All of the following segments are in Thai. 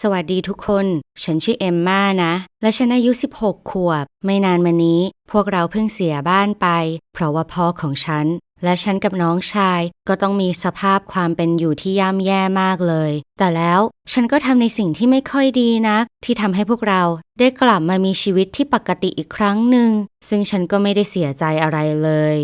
สวัสดีทุกคน ฉันชื่อเอมม่านะ และฉันอายุ 16 ขวบ ไม่นานมานี้ พวกเราเพิ่งเสียบ้านไป เพราะว่าพ่อของฉัน และฉันกับน้องชายก็ต้องมีสภาพความเป็นอยู่ที่ย่ำแย่มากเลย แต่แล้วฉันก็ทำในสิ่งที่ไม่ค่อยดีนัก ที่ทำให้พวกเราได้กลับมามีชีวิตที่ปกติอีกครั้งหนึ่ง ซึ่งฉันก็ไม่ได้เสียใจอะไรเลย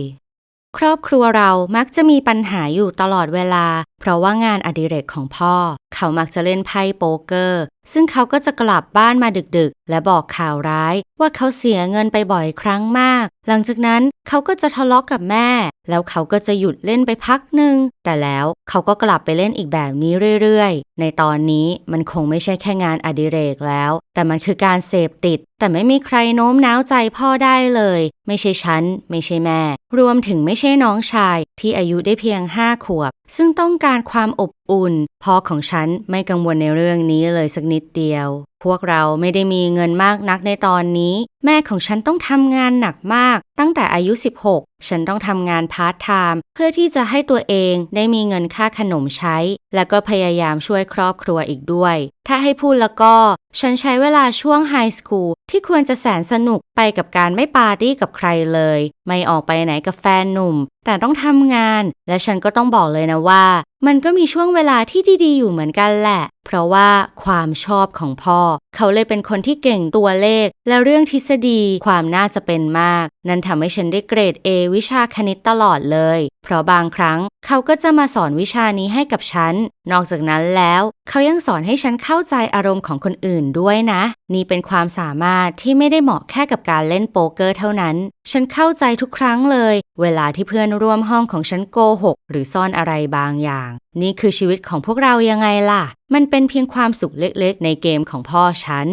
ครอบครัวเรามักจะมีปัญหาอยู่ตลอดเวลา เพราะว่างานอดิเรกของพ่อ เขามักจะเล่นไพ่โป๊กเกอร์ ซึ่งเขาก็จะกลับบ้านมาดึกๆ และบอกข่าวร้าย ว่าเขาเสียเงินไปบ่อยครั้งมาก หลังจากนั้นเขาก็จะทะเลาะกกับแม่ แล้วเขาก็จะหยุดเล่นไปพักหนึ่งแต่แล้วเขาก็กลับไปเล่นอีกแบบนี้เรื่อยๆ ในตอนนี้มันคงไม่ใช่แค่งานอดิเรกแล้ว แต่มันคือการเสพติด แต่ไม่มีใครโน้มน้าวใจพ่อได้เลย ไม่ใช่ฉัน ไม่ใช่แม่ รวมถึงไม่ใช่น้องชาย ที่อายุได้เพียงห้าขวบ ซึ่งต้องการความอบอุ่น พ่อของฉันไม่กังวลในเรื่องนี้เลยสักนิดเดียว พวกเราไม่ได้มีเงินมากนักในตอนนี้ แม่ของฉันต้องทำงานหนักมาก ตั้งแต่อายุ 16 ฉันต้องทำงานพาร์ทไทม์เพื่อที่จะให้ตัวเองได้มีเงินค่าขนมใช้ และก็พยายามช่วยครอบครัวอีกด้วย ถ้าให้พูดแล้วก็ ฉันใช้เวลาช่วงไฮสคูลที่ควรจะแสนสนุกไปกับการไม่ปาร์ตี้กับใครเลย ไม่ออกไปไหนกับแฟนหนุ่ม แต่ต้องทำงาน และฉันก็ต้องบอกเลยนะว่า มันก็มีช่วงเวลาที่ดีๆอยู่เหมือนกันแหละ เพราะว่าความชอบของพ่อ เขาเลยเป็นคนที่เก่งตัวเลข และเรื่องทฤษฎีความน่าจะเป็นมาก นั่นทำให้ฉันได้เกรด A วิชาคณิตตลอดเลย เพราะบางครั้งเขาก็จะมาสอนวิชานี้ให้กับฉัน นอกจากนั้นแล้ว เขายังสอนให้ฉันเข้าใจอารมณ์ของคนอื่นด้วยนะ นี่เป็นความสามารถที่ไม่ได้เหมาะแค่กับการเล่นโป๊กเกอร์เท่านั้น ฉันเข้าใจทุกครั้งเลย เวลาที่เพื่อนร่วมห้องของฉันโกหก หรือซ่อนอะไรบางอย่างนี่คือชีวิตของพวกเรายังไงล่ะ มันเป็นเพียงความสุขเล็กๆ ในเกมของพ่อฉัน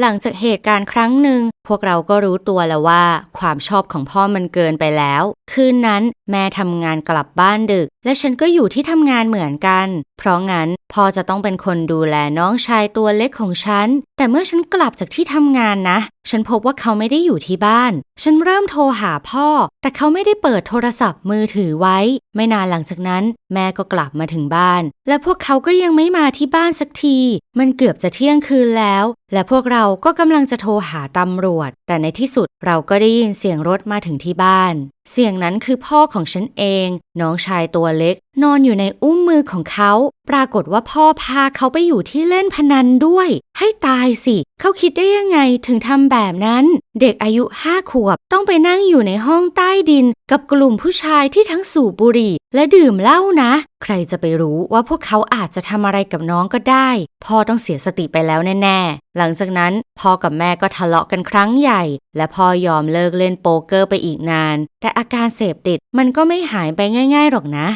หลังจากเหตุการณ์ครั้งหนึ่ง พวกเราก็รู้ตัวแล้วว่า ความชอบของพ่อมันเกินไปแล้ว คืนนั้นแม่ทำงานกลับบ้านดึก และฉันก็อยู่ที่ทำงานเหมือนกัน เพราะงั้น พ่อจะต้องเป็นคนดูแลน้องชายตัวเล็กของฉัน แต่เมื่อฉันกลับจากที่ทำงานนะ ฉันพบว่าเขาไม่ได้อยู่ที่บ้าน ฉันเริ่มโทรหาพ่อ แต่เขาไม่ได้เปิดโทรศัพท์มือถือไว้ ไม่นานหลังจากนั้น แม่ก็กลับมาถึงบ้าน และพวกเขาก็ยังไม่มาที่บ้านสักที มันเกือบจะเที่ยงคืนแล้ว และพวกเราก็กำลังจะโทรหาตำรวจ แต่ในที่สุดเราก็ได้ยินเสียงรถมาถึงที่บ้าน เสียงนั้นคือพ่อของฉันเอง น้องชายตัวเล็ก นอนอยู่ในอุ้มมือของเขา ปรากฏว่าพ่อพาเขาไปอยู่ที่เล่นพนันด้วย ให้ตายสิ เขาคิดได้ยังไงถึงทำแบบนั้น เด็กอายุห้าขวบต้องไปนั่งอยู่ในห้องใต้ดิน กับกลุ่มผู้ชายที่ทั้งสูบบุหรี่ และดื่มเหล้านะ ใครจะไปรู้ว่าพวกเขาอาจจะทำอะไรกับน้องก็ได้ พ่อต้องเสียสติไปแล้วแน่ๆ หลังจากนั้นพ่อกับแม่ก็ทะเลาะกันครั้งใหญ่ และพ่อยอมเลิกเล่นโป๊กเกอร์ไปอีกนาน แต่อาการเสพติดมันก็ไม่หายไปง่าย ๆ หรอกนะ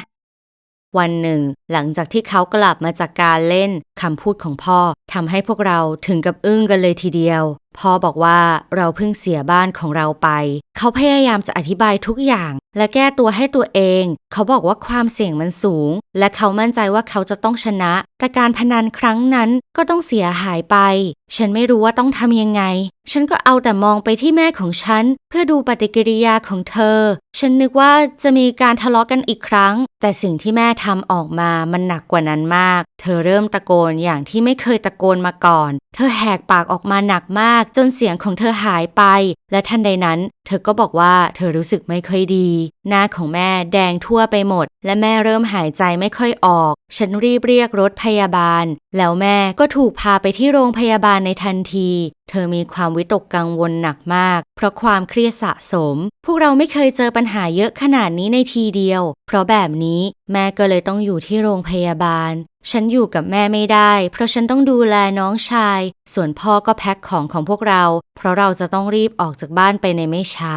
วันหนึ่ง หลังจากที่เขากลับมาจากการเล่นคำพูดของพ่อทำให้พวกเราถึงกับอึ้งกันเลยทีเดียว พ่อบอกว่าเราเพิ่งเสียบ้านของเราไป เขาพยายามจะอธิบายทุกอย่าง และแก้ตัวให้ตัวเอง เขาบอกว่าความเสี่ยงมันสูง และเขามั่นใจว่าเขาจะต้องชนะ แต่การพนันครั้งนั้นก็ต้องเสียหายไป ฉันไม่รู้ว่าต้องทำยังไง ฉันก็เอาแต่มองไปที่แม่ของฉัน เพื่อดูปฏิกิริยาของเธอ ฉันนึกว่าจะมีการทะเลาะกันอีกครั้ง แต่สิ่งที่แม่ทำออกมามันหนักกว่านั้นมาก เธอเริ่มตะโกนอย่างที่ไม่เคยตะโกนมาก่อน เธอแหกปากออกมาหนักมากจนเสียงของเธอหายไป และทันใดนั้น เธอก็บอกว่าเธอรู้สึกไม่ค่อยดี หน้าของแม่แดงทั่วไปหมด และแม่เริ่มหายใจไม่ค่อยออก ฉันรีบเรียกรถพยาบาล แล้วแม่ก็ถูกพาไปที่โรงพยาบาลในทันที เธอมีความวิตกกังวลหนักมาก เพราะความเครียดสะสม พวกเราไม่เคยเจอปัญหาเยอะขนาดนี้ในทีเดียว เพราะแบบนี้แม่ก็เลยต้องอยู่ที่โรงพยาบาลฉันอยู่กับแม่ไม่ได้ เพราะฉันต้องดูแลน้องชาย ส่วนพ่อก็แพ็คของของพวกเรา เพราะเราจะต้องรีบออกจากบ้านไปในไม่ช้า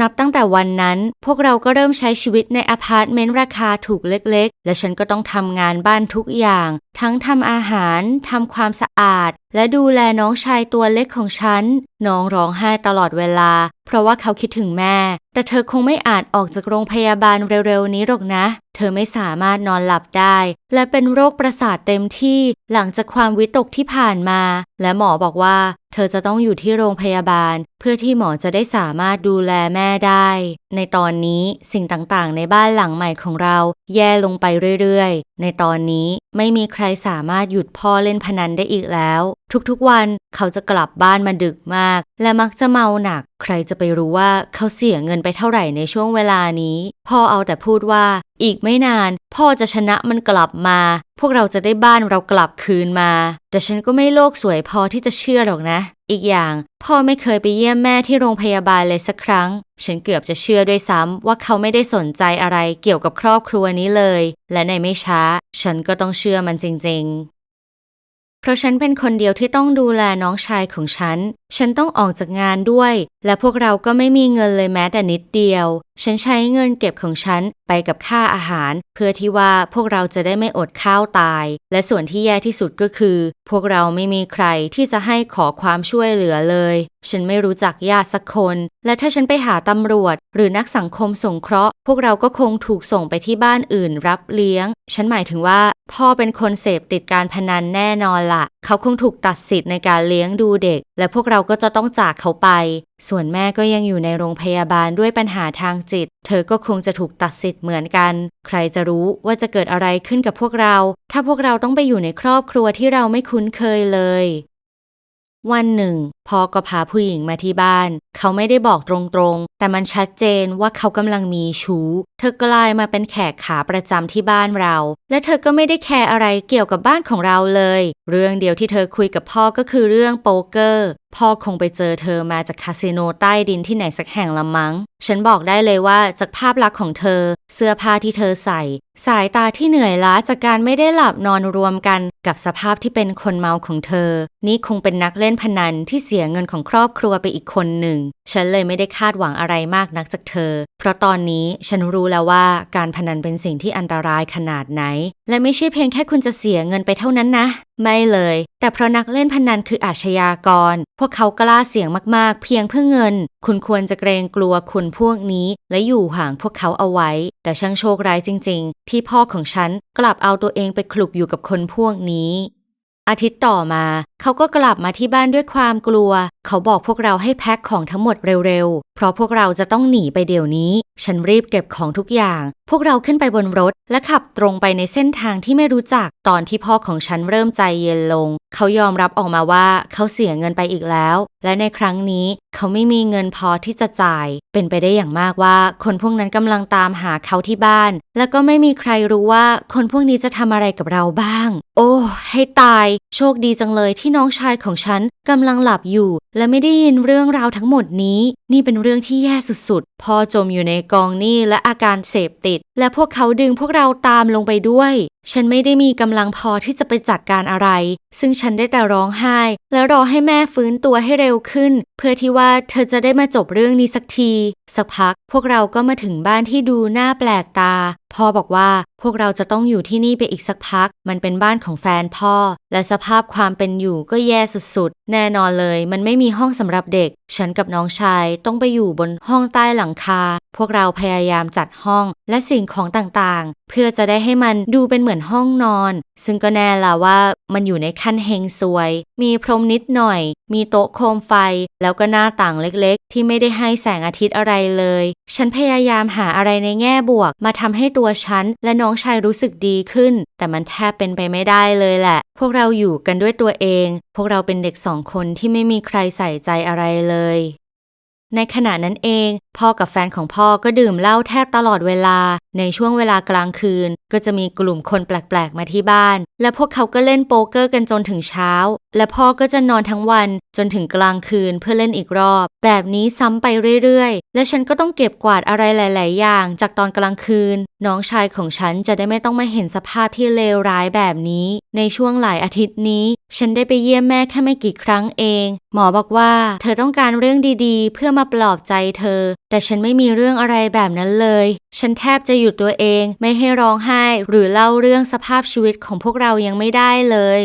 นับตั้งแต่วันนั้น พวกเราก็เริ่มใช้ชีวิตในอพาร์ตเมนต์ราคาถูกเล็ก ๆ และฉันก็ต้องทำงานบ้านทุกอย่าง ทั้งทำอาหารทำความสะอาดและดูแลน้องชายตัวเล็กของฉัน น้องร้องไห้ตลอดเวลา เพราะว่าเขาคิดถึงแม่ แต่เธอคงไม่อาจออกจากโรงพยาบาลเร็วๆนี้หรอกนะ เธอไม่สามารถนอนหลับได้ และเป็นโรคประสาทเต็มที่หลังจากความวิตกที่ผ่านมา และหมอบอกว่า เธอจะต้องอยู่ที่โรงพยาบาล เพื่อที่หมอจะได้สามารถดูแลแม่ได้ ในตอนนี้สิ่งต่างๆ ในบ้านหลังใหม่ของเรา แย่ลงไปเรื่อยๆ ในตอนนี้ไม่มีใครสามารถหยุดพ่อเล่นพนันได้อีกแล้ว ทุกๆวันเขาจะกลับบ้านมาดึกมาก และมักจะเมาหนัก ใครจะไปรู้ว่าเขาเสียเงินไปเท่าไหร่ในช่วงเวลานี้ พ่อเอาแต่พูดว่า อีกไม่นาน พ่อจะชนะมันกลับมา พวกเราจะได้บ้านเรากลับคืนมา แต่ฉันก็ไม่โลกสวยพอที่จะเชื่อหรอกนะ อีกอย่าง พ่อไม่เคยไปเยี่ยมแม่ที่โรงพยาบาลเลยสักครั้ง ฉันเกือบจะเชื่อด้วยซ้ำว่าเขาไม่ได้สนใจอะไรเกี่ยวกับครอบครัวนี้เลย และในไม่ช้า ฉันก็ต้องเชื่อมันจริง ๆ เพราะฉันเป็นคนเดียวที่ต้องดูแลน้องชายของฉัน ฉันต้องออกจากงานด้วย และพวกเราก็ไม่มีเงินเลยแม้แต่นิดเดียว ฉันใช้เงินเก็บของฉันไปกับค่าอาหาร เพื่อที่ว่าพวกเราจะได้ไม่อดข้าวตาย และส่วนที่แย่ที่สุดก็คือ พวกเราไม่มีใครที่จะให้ขอความช่วยเหลือเลย ฉันไม่รู้จักญาติสักคน และถ้าฉันไปหาตำรวจ หรือนักสังคมสงเคราะห์ วกเราก็คงถูกส่งไปที่บ้านอื่นรับเลี้ยง ฉันหมายถึงว่า พ่อเป็นคนเสพติดการพนันแน่นอนละเขาคงถูกตัดสิทธิ์ในการเลี้ยงดูเด็ก และพวกเราก็จะต้องจากเขาไป ส่วนแม่ก็ยังอยู่ในโรงพยาบาลด้วยปัญหาทางจิต เธอก็คงจะถูกตัดสิทธิ์เหมือนกัน ใครจะรู้ว่าจะเกิดอะไรขึ้นกับพวกเรา ถ้าพวกเราต้องไปอยู่ในครอบครัวที่เราไม่คุ้นเคยเลยวันหนึ่งพ่อก็พาผู้หญิงมาที่บ้าน เขาไม่ได้บอกตรง แต่มันชัดเจนว่าเขากำลังมีชู้ เธอกลายมาเป็นแขกขาประจำที่บ้านเรา และเธอก็ไม่ได้แคร์อะไรเกี่ยวกับบ้านของเราเลย เรื่องเดียวที่เธอคุยกับพ่อก็คือเรื่องโป๊กเกอร์ พ่อคงไปเจอเธอมาจากคาสิโนใต้ดินที่ไหนสักแห่งละมั้ง ฉันบอกได้เลยว่าจากภาพลักษณ์ของเธอ เสื้อผ้าที่เธอใส่ สายตาที่เหนื่อยล้าจากการไม่ได้หลับนอนรวมกัน กับสภาพที่เป็นคนเมาของเธอ นี่คงเป็นนักเล่นพนันที่เสียเงินของครอบครัวไปอีกคนหนึ่ง ฉันเลยไม่ได้คาดหวังอะไรมากนักจากเธอ เพราะตอนนี้ฉันรู้แล้วว่าการพนันเป็นสิ่งที่อันตรายขนาดไหน และไม่ใช่เพียงแค่คุณจะเสียเงินไปเท่านั้นนะ ไม่เลย แต่เพราะนักเล่นพนันคืออาชญากร พวกเขากล้าเสี่ยงมากๆ เพียงเพื่อเงิน คุณควรจะเกรงกลัวคนพวกนี้ และอยู่ห่างพวกเขาเอาไว้ แต่ช่างโชคร้ายจริง ๆ ที่พ่อของฉันกลับเอาตัวเองไปคลุกอยู่กับคนพวกนี้อาทิตย์ต่อมา เขาก็กลับมาที่บ้านด้วยความกลัว เขาบอกพวกเราให้แพ็คของทั้งหมดเร็วๆ เพราะพวกเราจะต้องหนีไปเดี๋ยวนี้ ฉันรีบเก็บของทุกอย่าง พวกเราขึ้นไปบนรถ และขับตรงไปในเส้นทางที่ไม่รู้จัก ตอนที่พ่อของฉันเริ่มใจเย็นลง เขายอมรับออกมาว่าเขาเสียเงินไปอีกแล้ว และในครั้งนี้เขาไม่มีเงินพอที่จะจ่าย เป็นไปได้อย่างมากว่า คนพวกนั้นกำลังตามหาเขาที่บ้าน แล้วก็ไม่มีใครรู้ว่าคนพวกนี้จะทำอะไรกับเราบ้าง โอ้ ให้ตาย โชคดีจังเลยที่น้องชายของฉันกำลังหลับอยู่ และไม่ได้ยินเรื่องราวทั้งหมดนี้ นี่เป็นเรื่องื่องที่แย่สุดๆ พ่อจมอยู่ในกองหนี้และอาการเสพติด และพวกเขาดึงพวกเราตามลงไปด้วย ฉันไม่ได้มีกำลังพอที่จะไปจัดการอะไรซึ่งฉันได้แต่ร้องไห้ และรอให้แม่ฟื้นตัวให้เร็วขึ้น เพื่อที่ว่าเธอจะได้มาจบเรื่องนี้สักที สักพักพวกเราก็มาถึงบ้านที่ดูน่าแปลกตา พ่อบอกว่าพวกเราจะต้องอยู่ที่นี่ไปอีกสักพัก มันเป็นบ้านของแฟนพ่อ และสภาพความเป็นอยู่ก็แย่สุดๆ แน่นอนเลย มันไม่มีห้องสำหรับเด็ก ฉันกับน้องชายต้องไปอยู่บนห้องใต้หลังคา พวกเราพยายามจัดห้องและสิ่งของต่างๆ เพื่อจะได้ให้มันดูเป็นเหมือนห้องนอน ซึ่งก็แน่ละว่ามันอยู่ในขั้นเฮงซวย มีพรมนิดหน่อย มีโต๊ะโคมไฟ แล้วก็หน้าต่างเล็กๆ ที่ไม่ได้ให้แสงอาทิตย์อะไรเลย ฉันพยายามหาอะไรในแง่บวก มาทำให้ตัวฉันและน้องชายรู้สึกดีขึ้น แต่มันแทบเป็นไปไม่ได้เลยแหละ พวกเราอยู่กันด้วยตัวเอง พวกเราเป็นเด็กสองคนที่ไม่มีใครใส่ใจอะไรเลยในขณะนั้นเอง พ่อกับแฟนของพ่อก็ดื่มเหล้าแทบตลอดเวลาในช่วงเวลากลางคืน ก็จะมีกลุ่มคนแปลกๆมาที่บ้าน และพวกเขาก็เล่นโป๊กเกอร์กันจนถึงเช้า และพ่อก็จะนอนทั้งวันจนถึงกลางคืนเพื่อเล่นอีกรอบ แบบนี้ซ้ำไปเรื่อยๆ และฉันก็ต้องเก็บกวาดอะไรหลาย ๆ อย่าง จากตอนกลางคืน น้องชายของฉันจะได้ไม่ต้องมาเห็นสภาพที่เลวร้ายแบบนี้ ในช่วงหลายอาทิตย์นี้ ฉันได้ไปเยี่ยมแม่แค่ไม่กี่ครั้งเอง หมอบอกว่า เธอต้องการเรื่องดีๆ เพื่อมาปลอบใจเธอ แต่ฉันไม่มีเรื่องอะไรแบบนั้นเลย ฉันแทบจะหยุดตัวเอง ไม่ให้ร้องไห้ หรือเล่าเรื่องสภาพชีวิตของพวกเรายังไม่ได้เลย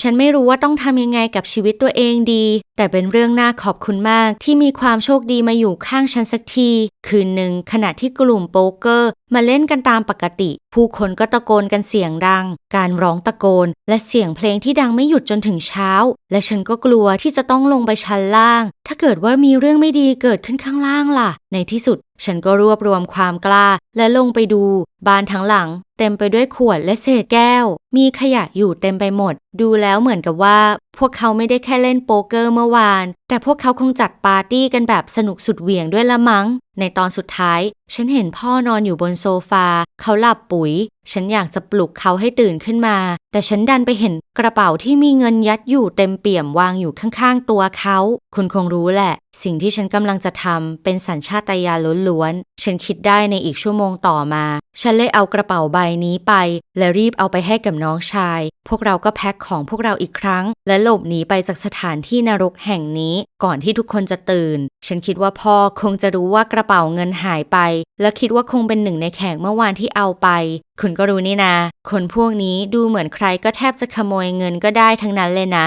ฉันไม่รู้ว่าต้องทำยังไงกับชีวิตตัวเองดี แต่เป็นเรื่องน่าขอบคุณมากที่มีความโชคดีมาอยู่ข้างฉันสักที คืนหนึ่งขณะที่กลุ่มโป๊กเกอร์มาเล่นกันตามปกติ ผู้คนก็ตะโกนกันเสียงดัง การร้องตะโกน และเสียงเพลงที่ดังไม่หยุดจนถึงเช้า และฉันก็กลัวที่จะต้องลงไปชั้นล่าง ถ้าเกิดว่ามีเรื่องไม่ดีเกิดขึ้นข้างล่างล่ะ ในที่สุด ฉันก็รวบรวมความกล้าและลงไปดู บ้านทั้งหลัง เต็มไปด้วยขวดและเศษแก้ว มีขยะอยู่เต็มไปหมด ดูแล้วเหมือนกับว่า พวกเขาไม่ได้แค่เล่นโป๊กเกอร์เมื่อวาน แต่พวกเขาคงจัดปาร์ตี้กันแบบสนุกสุดเหวี่ยงด้วยละมั้ง ในตอนสุดท้าย ฉันเห็นพ่อนอนอยู่บนโซฟา เขาหลับปุ๋ย ฉันอยากจะปลุกเขาให้ตื่นขึ้นมา แต่ฉันดันไปเห็นกระเป๋าที่มีเงินยัดอยู่เต็มเปี่ยมวางอยู่ข้างๆตัวเขา คุณคงรู้แหละ สิ่งที่ฉันกำลังจะทำเป็นสัญชาตญาณล้วนๆ ฉันคิดได้ในอีกชั่วโมงต่อมา ฉันเลยเอากระเป๋าใบนี้ไป และรีบเอาไปให้กับน้องชาย พวกเราก็แพ็คของพวกเราอีกครั้ง และหลบหนีไปจากสถานที่นรกแห่งนี้ก่อนที่ทุกคนจะตื่น ฉันคิดว่าพ่อคงจะรู้ว่ากระเป๋าเงินหายไป และคิดว่าคงเป็นหนึ่งในแขกเมื่อวานที่เอาไป คุณก็รู้นี่นะคนพวกนี้ดูเหมือนใครก็แทบจะขโมยเงินก็ได้ทั้งนั้นเลยนะ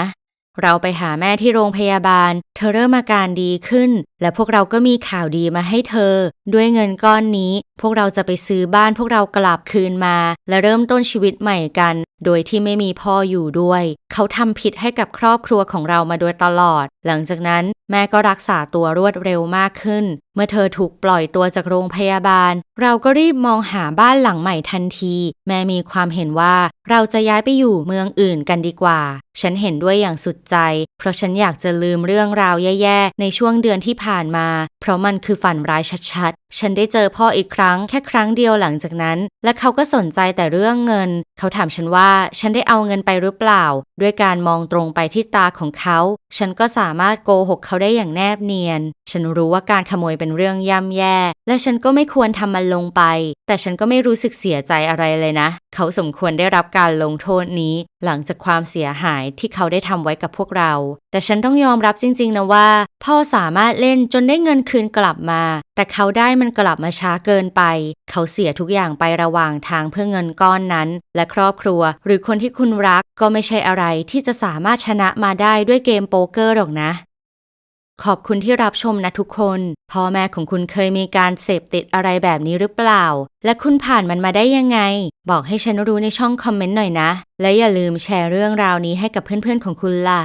เราไปหาแม่ที่โรงพยาบาล เธอเริ่มอาการดีขึ้น และพวกเราก็มีข่าวดีมาให้เธอ ด้วยเงินก้อนนี้ พวกเราจะไปซื้อบ้านพวกเรากลับคืนมา และเริ่มต้นชีวิตใหม่กัน โดยที่ไม่มีพ่ออยู่ด้วย เขาทำผิดให้กับครอบครัวของเรามาโดยตลอด หลังจากนั้นแม่ก็รักษาตัวรวดเร็วมากขึ้น เมื่อเธอถูกปล่อยตัวจากโรงพยาบาล เราก็รีบมองหาบ้านหลังใหม่ทันที แม่มีความเห็นว่าเราจะย้ายไปอยู่เมืองอื่นกันดีกว่า ฉันเห็นด้วยอย่างสุดใจ เพราะฉันอยากจะลืมเรื่องราวแย่ๆ ในช่วงเดือนที่ผ่านมา เพราะมันคือฝันร้ายชัดๆ ฉันได้เจอพ่ออีกครั้งแค่ครั้งเดียวหลังจากนั้น และเขาก็สนใจแต่เรื่องเงิน เขาถามฉันว่าฉันได้เอาเงินไปหรือเปล่า ด้วยการมองตรงไปที่ตาของเขา ฉันก็สามารถโกหกเขาได้อย่างแนบเนียน ฉันรู้ว่าการขโมยเป็นเรื่องย่ำแย่ และฉันก็ไม่ควรทำมันลงไป แต่ฉันก็ไม่รู้สึกเสียใจอะไรเลยนะ เขาสมควรได้รับการลงโทษนี้ หลังจากความเสียหายที่เขาได้ทำไว้กับพวกเรา แต่ฉันต้องยอมรับจริง ๆ นะว่า พ่อสามารถเล่นจนได้เงินคืนกลับมา แต่เขาได้มันกลับมาช้าเกินไป เขาเสียทุกอย่างไประหว่างทางเพื่อเงินก้อนนั้น และครอบครัว หรือคนที่คุณรักก็ไม่ใช่อะไรที่จะสามารถชนะมาได้ด้วยเกมโป๊กเกอร์หรอกนะ ขอบคุณที่รับชมนะทุกคน พ่อแม่ของคุณเคยมีการเสพติดอะไรแบบนี้หรือเปล่า และคุณผ่านมันมาได้ยังไง บอกให้ฉันรู้ในช่องคอมเมนต์หน่อยนะ และอย่าลืมแชร์เรื่องราวนี้ให้กับเพื่อนๆของคุณล่ะ